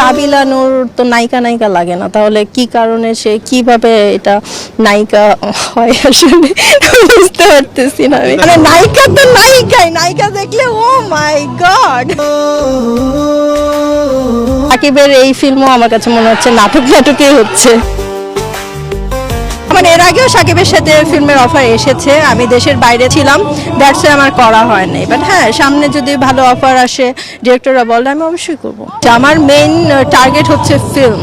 কাবিলানুর তো নায়িকা নায়িকা লাগে না। তাহলে কি কারণে সে কীভাবে এটা নায়িকা হয় আসলে? বুঝতে পারতেছি না আমি। মানে নায়িকা তো নায়িকাই, নায়িকা দেখলে, ও মাই গড! আকিবের এই ফিল্মও আমার কাছে মনে হচ্ছে নাটক নাটকই হচ্ছে। আমার এর আগেও সাকিবের সাথে ফিল্মের অফার এসেছে, আমি দেশের বাইরে ছিলাম দ্যাটস আমার করা হয়নি। বাট হ্যাঁ সামনে যদি ভালো অফার আসে ডিরেক্টররা বললে আমি অবশ্যই করব। আমার মেইন টার্গেট হচ্ছে ফিল্ম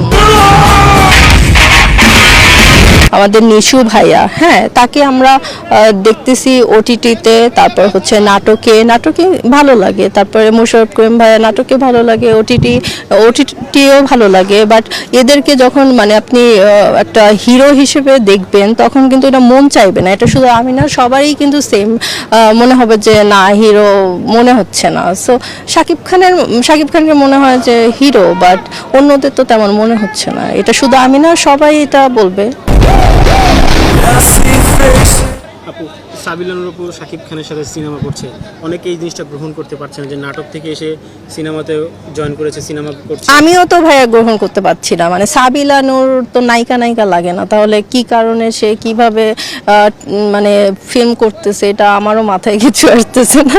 আমাদের নিশু ভাইয়া হ্যাঁ তাকে আমরা দেখতেছি ওটিটিতে তারপর হচ্ছে নাটকে নাটকে ভালো লাগে, তারপরে মুশারফ করিম ভাইয়া নাটকে ভালো লাগে ওটিটি ওটিটিও ভালো লাগে বাট এদেরকে যখন মানে আপনি একটা হিরো হিসেবে দেখবেন, তখন কিন্তু এটা মন চাইবে না, এটা শুধু আমি না, সবারই কিন্তু সেম মনে হবে যে না, হিরো মনে হচ্ছে না সো শাকিব খানের, শাকিব খানকে মনে হয় যে হিরো বাট অন্যদের তো তেমন মনে হচ্ছে না, এটা শুধু আমি না, সবাই এটা বলবে। pouco. সাবিলানুর উপর শাকিব খানের সাথে সিনেমা করছে। অনেকে এই জিনিসটা গ্রহণ করতে পারছে না যে নাটক থেকে এসে সিনেমাতে জয়েন করেছে, সিনেমা করছে। আমিও তো ভাইয়া গ্রহণ করতে পারছি না। মানে সাবিলানুর তো নায়িকা নায়িকা লাগে না। তাহলে কি কারণে সে কীভাবে মানে ফিল্ম করতেছে এটা আমারও মাথায় কিছু আসতেছে না।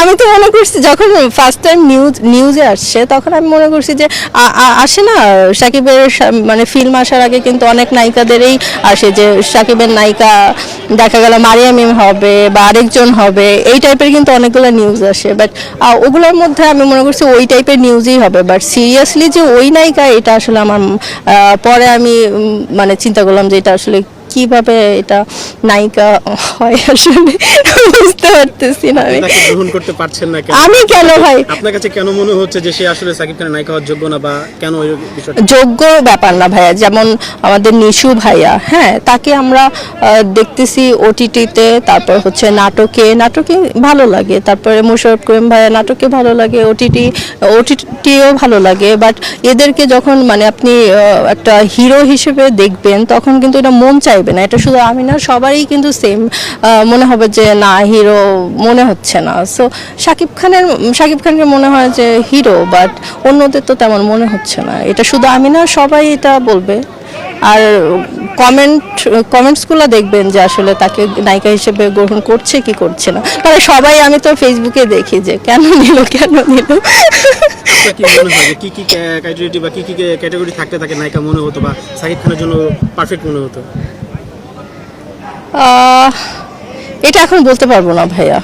আমি তো মনে করছি যখন ফার্স্ট টাইম নিউজ নিউজে আসছে, তখন আমি মনে করছি যে আসে না। সাকিবের মানে ফিল্ম আসার আগে কিন্তু অনেক নায়িকাদেরই আসে যে, সাকিবের নায়িকা দেখা গেল মারিয়া মিম হবে বা আরেকজন হবে, এই টাইপের কিন্তু অনেকগুলো নিউজ আসে। বাট ওগুলোর মধ্যে আমি মনে করছি ওই টাইপের নিউজই হবে। বাট সিরিয়াসলি যে ওই নায়িকা, এটা আসলে আমার পরে আমি মানে চিন্তা করলাম যে এটা আসলে কীভাবে এটা নায়িকা হয় আসলে বুঝতে পারতেছি না আমি। গ্রহণ করতে পারছেন না কেন? আমি কেন ভাই? আপনার কাছে কেন মনে হচ্ছে যে সে আসলে সাকিব খানের নায়িকা হওয়ার যোগ্য না বা কেন এই বিষয়টা? যোগ্য ব্যাপার না ভাইয়া যেমন আমাদের নিশু ভাইয়া হ্যাঁ তাকে আমরা দেখতেছি ওটিটিতে তারপর হচ্ছে নাটকে নাটকে ভালো লাগে তারপরে মুশারফ করিম ভাইয়া নাটকে ভালো লাগে ওটিটি ওটিটিও ভালো লাগে বাট এদেরকে যখন মানে আপনি একটা হিরো হিসেবে দেখবেন তখন কিন্তু এটা মন চাইবে না। এটা শুধু আমি না, সবারই কিন্তু সেম মনে হবে যে না হিরো মনে হচ্ছে না। সো শাকিব খানের শাকিব খানকে মনে হয় যে হিরো বাট অন্যদের তো তেমন মনে হচ্ছে না। এটা শুধু আমি না, সবাই এটা বলবে। আর কমেন্ট কমেন্টসগুলো দেখবেন যে আসলে তাকে নায়িকা হিসেবে গ্রহণ করছে কি করছে না। তাহলে সবাই আমি তো ফেসবুকে দেখি যে কেন নিল কেন নিল। কি কি ক্যাটাগরি থাকতে তাকে নায়িকা মনে হতো বা সাকিব খানের জন্য পারফেক্ট মনে হতো? এটা এখন বলতে পারব না ভাইয়া।